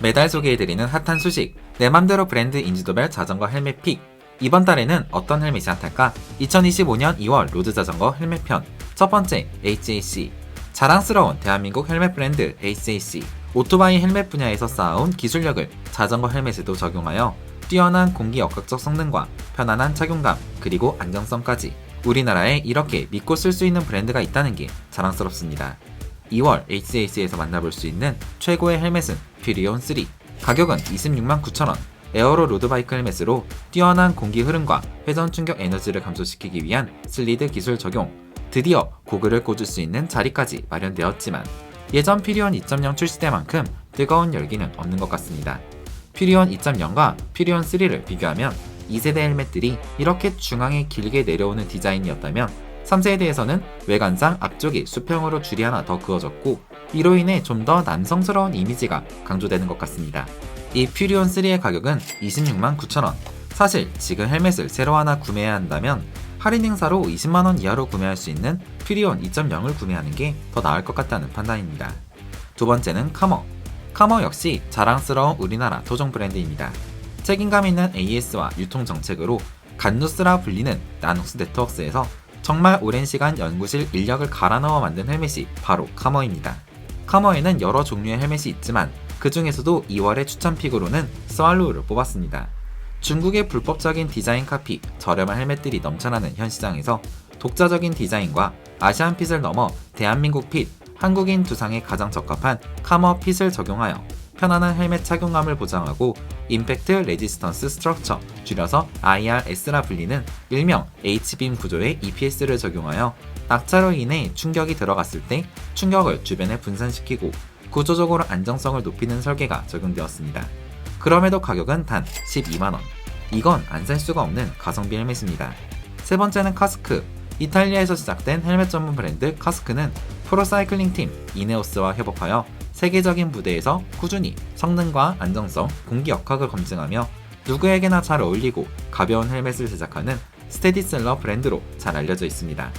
매달 소개해드리는 핫한 소식, 내 맘대로 브랜드 인지도별 자전거 헬멧 픽. 이번 달에는 어떤 헬멧이 핫할까? 2025년 2월 로드 자전거 헬멧 편. 첫 번째, HAC. 자랑스러운 대한민국 헬멧 브랜드 HAC. 오토바이 헬멧 분야에서 쌓아온 기술력을 자전거 헬멧에도 적용하여 뛰어난 공기 역학적 성능과 편안한 착용감, 그리고 안정성까지 우리나라에 이렇게 믿고 쓸 수 있는 브랜드가 있다는 게 자랑스럽습니다. 2월 HCAC에서 만나볼 수 있는 최고의 헬멧은 퓨리온 3. 가격은 26만 9천원. 에어로 로드바이크 헬멧으로 뛰어난 공기 흐름과 회전 충격 에너지를 감소시키기 위한 슬리드 기술 적용. 드디어 고글을 꽂을 수 있는 자리까지 마련되었지만 예전 퓨리온 2.0 출시 때만큼 뜨거운 열기는 없는 것 같습니다. 퓨리온 2.0과 퓨리온 3를 비교하면 2세대 헬멧들이 이렇게 중앙에 길게 내려오는 디자인이었다면 3세대에서는 외관상 앞쪽이 수평으로 줄이 하나 더 그어졌고 이로 인해 좀 더 남성스러운 이미지가 강조되는 것 같습니다. 이 퓨리온 3의 가격은 26만 9천원. 사실 지금 헬멧을 새로 하나 구매해야 한다면 할인 행사로 20만원 이하로 구매할 수 있는 퓨리온 2.0을 구매하는 게 더 나을 것 같다는 판단입니다. 두 번째는 카머. 카머 역시 자랑스러운 우리나라 토종 브랜드입니다. 책임감 있는 AS와 유통 정책으로 간누스라 불리는 나눅스 네트워크스에서 정말 오랜 시간 연구실 인력을 갈아 넣어 만든 헬멧이 바로 카머입니다. 카머에는 여러 종류의 헬멧이 있지만 그 중에서도 2월의 추천 픽으로는 스왈로우를 뽑았습니다. 중국의 불법적인 디자인 카피, 저렴한 헬멧들이 넘쳐나는 현 시장에서 독자적인 디자인과 아시안 핏을 넘어 대한민국 핏, 한국인 두상에 가장 적합한 카머 핏을 적용하여 편안한 헬멧 착용감을 보장하고 임팩트 레지스턴스 스트럭처, 줄여서 IRS라 불리는 일명 H빔 구조의 EPS를 적용하여 낙차로 인해 충격이 들어갔을 때 충격을 주변에 분산시키고 구조적으로 안정성을 높이는 설계가 적용되었습니다. 그럼에도 가격은 단 12만원. 이건 안 살 수가 없는 가성비 헬멧입니다. 세 번째는 카스크. 이탈리아에서 시작된 헬멧 전문 브랜드 카스크는 프로사이클링 팀 이네오스와 협업하여 세계적인 무대에서 꾸준히 성능과 안정성, 공기 역학을 검증하며 누구에게나 잘 어울리고 가벼운 헬멧을 제작하는 스테디셀러 브랜드로 잘 알려져 있습니다.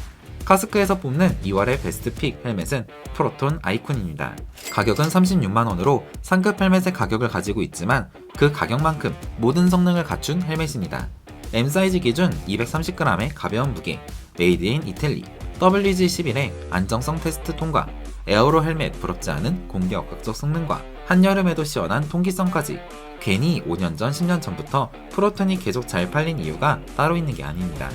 카스크에서 뽑는 2월의 베스트 픽 헬멧은 프로톤 아이콘입니다. 가격은 36만원으로 상급 헬멧의 가격을 가지고 있지만 그 가격만큼 모든 성능을 갖춘 헬멧입니다. M 사이즈 기준 230g의 가벼운 무게, 메이드 인 이탈리, WG11의 안정성 테스트 통과, 에어로 헬멧 부럽지 않은 공기 역학적 성능과 한여름에도 시원한 통기성까지 괜히 5년 전, 10년 전부터 프로톤이 계속 잘 팔린 이유가 따로 있는 게 아닙니다.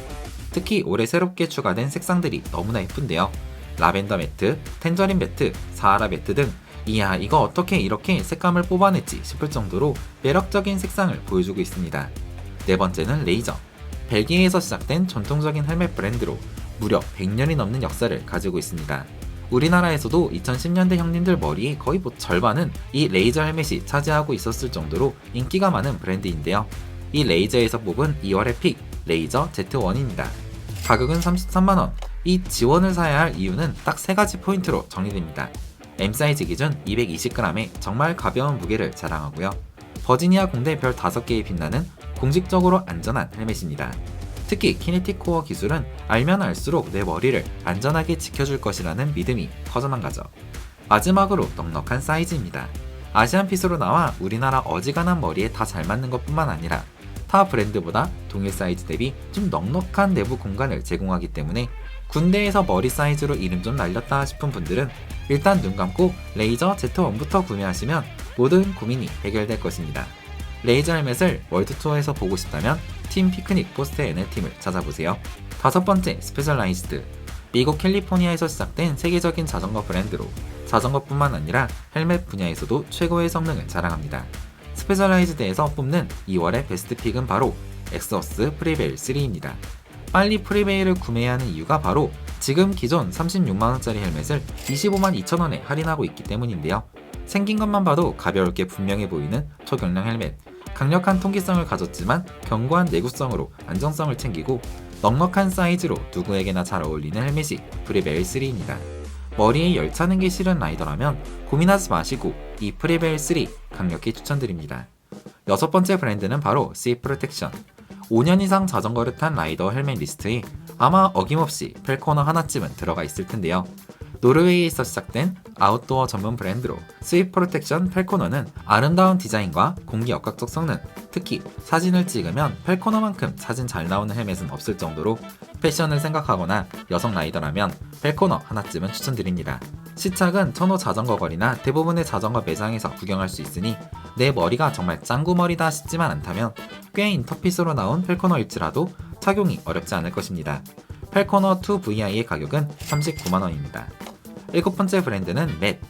특히 올해 새롭게 추가된 색상들이 너무나 예쁜데요. 라벤더 매트, 텐저린 매트, 사하라 매트 등 이야 이거 어떻게 이렇게 색감을 뽑아냈지 싶을 정도로 매력적인 색상을 보여주고 있습니다. 네 번째는 레이저. 벨기에에서 시작된 전통적인 헬멧 브랜드로 무려 100년이 넘는 역사를 가지고 있습니다. 우리나라에서도 2010년대 형님들 머리의 거의 뭐 절반은 이 레이저 헬멧이 차지하고 있었을 정도로 인기가 많은 브랜드인데요. 이 레이저에서 뽑은 2월의 픽, 레이저 Z1입니다. 가격은 33만원. 이 지원을 사야 할 이유는 딱 세 가지 포인트로 정리됩니다. M 사이즈 기준 220g의 정말 가벼운 무게를 자랑하고요. 버지니아 공대 별 5개에 빛나는 공식적으로 안전한 헬멧입니다. 특히 키네틱 코어 기술은 알면 알수록 내 머리를 안전하게 지켜줄 것이라는 믿음이 커져만 가죠. 마지막으로 넉넉한 사이즈입니다. 아시안 핏으로 나와 우리나라 어지간한 머리에 다 잘 맞는 것 뿐만 아니라 타 브랜드보다 동일 사이즈 대비 좀 넉넉한 내부 공간을 제공하기 때문에 군대에서 머리 사이즈로 이름 좀 날렸다 싶은 분들은 일단 눈 감고 레이저 Z1부터 구매하시면 모든 고민이 해결될 것입니다. 레이저 헬멧을 월드 투어에서 보고 싶다면 팀 피크닉 포스트 N의 팀을 찾아보세요. 다섯 번째 스페셜라이즈드. 미국 캘리포니아에서 시작된 세계적인 자전거 브랜드로 자전거뿐만 아니라 헬멧 분야에서도 최고의 성능을 자랑합니다. 스페셜라이즈드에서 뽑는 2월의 베스트 픽은 바로 엑서스 프리베일 3입니다. 빨리 프리베일을 구매해야 하는 이유가 바로 지금 기존 36만원짜리 헬멧을 25만 2천원에 할인하고 있기 때문인데요. 생긴 것만 봐도 가벼울 게 분명해 보이는 초경량 헬멧, 강력한 통기성을 가졌지만 견고한 내구성으로 안정성을 챙기고 넉넉한 사이즈로 누구에게나 잘 어울리는 헬멧이 프리베일 3입니다. 머리에 열 차는 게 싫은 라이더라면 고민하지 마시고 이 프리베일 3 강력히 추천드립니다. 여섯 번째 브랜드는 바로 C 프로텍션. 5년 이상 자전거를 탄 라이더 헬멧 리스트에 아마 어김없이 펠코너 하나쯤은 들어가 있을 텐데요. 노르웨이에서 시작된 아웃도어 전문 브랜드로 스윗 프로텍션 펠코너는 아름다운 디자인과 공기 역학적 성능, 특히 사진을 찍으면 펠코너만큼 사진 잘 나오는 헬멧은 없을 정도로 패션을 생각하거나 여성 라이더라면 펠코너 하나쯤은 추천드립니다. 시착은 천호 자전거 거리나 대부분의 자전거 매장에서 구경할 수 있으니 내 머리가 정말 짱구머리다 싶지만 않다면 꽤 인터피스로 나온 펠코너일지라도 착용이 어렵지 않을 것입니다. 펠코너 2VI의 가격은 39만원입니다. 일곱 번째 브랜드는 맷.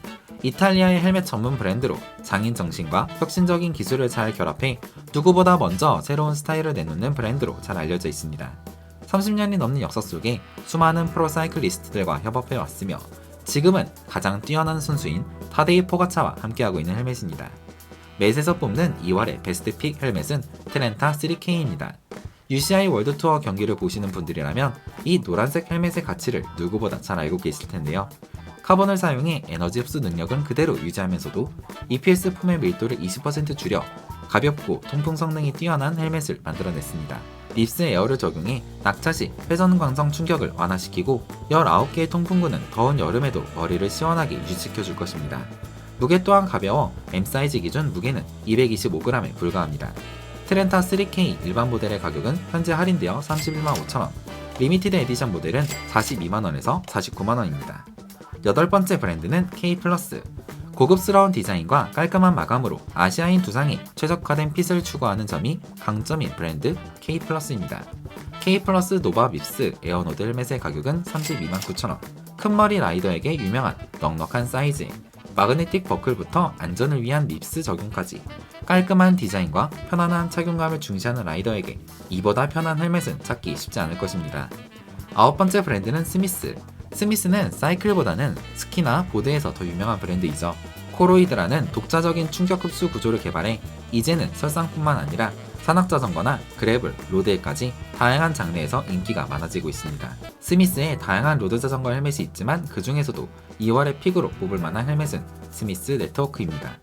이탈리아의 헬멧 전문 브랜드로 장인 정신과 혁신적인 기술을 잘 결합해 누구보다 먼저 새로운 스타일을 내놓는 브랜드로 잘 알려져 있습니다. 30년이 넘는 역사 속에 수많은 프로 사이클리스트들과 협업해 왔으며 지금은 가장 뛰어난 선수인 타데이 포가차와 함께하고 있는 헬멧입니다. 맷에서 뽑는 2월의 베스트 픽 헬멧은 트렌타 3K입니다. UCI 월드 투어 경기를 보시는 분들이라면 이 노란색 헬멧의 가치를 누구보다 잘 알고 계실 텐데요. 카본을 사용해 에너지 흡수 능력은 그대로 유지하면서도 EPS 폼의 밀도를 20% 줄여 가볍고 통풍 성능이 뛰어난 헬멧을 만들어냈습니다. 립스 에어를 적용해 낙차 시 회전 광성 충격을 완화시키고 19개의 통풍구는 더운 여름에도 머리를 시원하게 유지시켜 줄 것입니다. 무게 또한 가벼워 M 사이즈 기준 무게는 225g에 불과합니다. 트렌타 3K 일반 모델의 가격은 현재 할인되어 31만 5천원, 리미티드 에디션 모델은 42만원에서 49만원입니다. 여덟 번째 브랜드는 K 플러스. 고급스러운 디자인과 깔끔한 마감으로 아시아인 두상에 최적화된 핏을 추구하는 점이 강점인 브랜드 K 플러스입니다. K 플러스 노바 밉스 에어노드 헬멧의 가격은 32만 9천원. 큰 머리 라이더에게 유명한 넉넉한 사이즈, 마그네틱 버클부터 안전을 위한 립스 적용까지 깔끔한 디자인과 편안한 착용감을 중시하는 라이더에게 이보다 편한 헬멧은 찾기 쉽지 않을 것입니다. 아홉 번째 브랜드는 스미스. 스미스는 사이클보다는 스키나 보드에서 더 유명한 브랜드이죠. 코로이드라는 독자적인 충격 흡수 구조를 개발해 이제는 설상뿐만 아니라 산악자전거나 그래블, 로드에까지 다양한 장르에서 인기가 많아지고 있습니다. 스미스의 다양한 로드 자전거 헬멧이 있지만 그 중에서도 2월의 픽으로 뽑을 만한 헬멧은 스미스 네트워크입니다.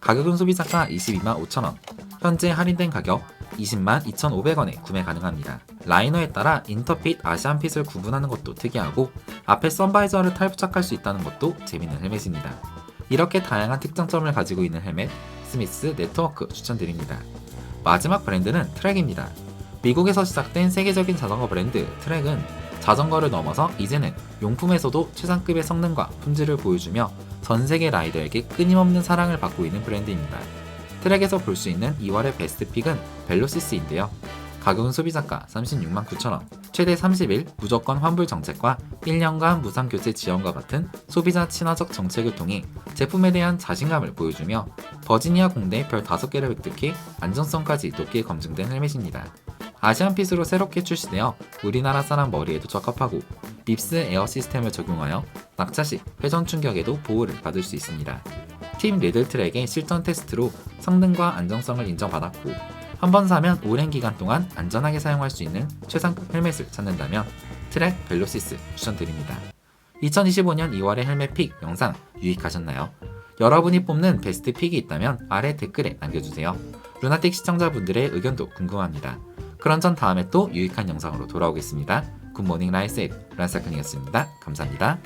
가격은 소비자가 22만 5천원, 현재 할인된 가격 20만 2,500원에 구매 가능합니다. 라이너에 따라 인터핏, 아시안핏을 구분하는 것도 특이하고 앞에 선바이저를 탈부착할 수 있다는 것도 재밌는 헬멧입니다. 이렇게 다양한 특장점을 가지고 있는 헬멧 스미스 네트워크 추천드립니다. 마지막 브랜드는 트랙입니다. 미국에서 시작된 세계적인 자전거 브랜드 트랙은 자전거를 넘어서 이제는 용품에서도 최상급의 성능과 품질을 보여주며 전 세계 라이더에게 끊임없는 사랑을 받고 있는 브랜드입니다. 트랙에서 볼 수 있는 2월의 베스트 픽은 벨로시스인데요. 가격은 소비자가 36만 9천원, 최대 30일 무조건 환불 정책과 1년간 무상 교체 지원과 같은 소비자 친화적 정책을 통해 제품에 대한 자신감을 보여주며 버지니아 공대 별 5개를 획득해 안전성까지 높게 검증된 헬멧입니다. 아시안핏으로 새롭게 출시되어 우리나라 사람 머리에도 적합하고 립스 에어 시스템을 적용하여 낙차 시 회전 충격에도 보호를 받을 수 있습니다. 팀 리들트랙의 실전 테스트로 성능과 안정성을 인정받았고 한 번 사면 오랜 기간 동안 안전하게 사용할 수 있는 최상급 헬멧을 찾는다면 트랙 벨로시스 추천드립니다. 2025년 2월의 헬멧 픽 영상 유익하셨나요? 여러분이 뽑는 베스트 픽이 있다면 아래 댓글에 남겨주세요. 루나틱 시청자분들의 의견도 궁금합니다. 그럼 전 다음에 또 유익한 영상으로 돌아오겠습니다. 굿모닝 라이스 란사큰이었습니다. 감사합니다.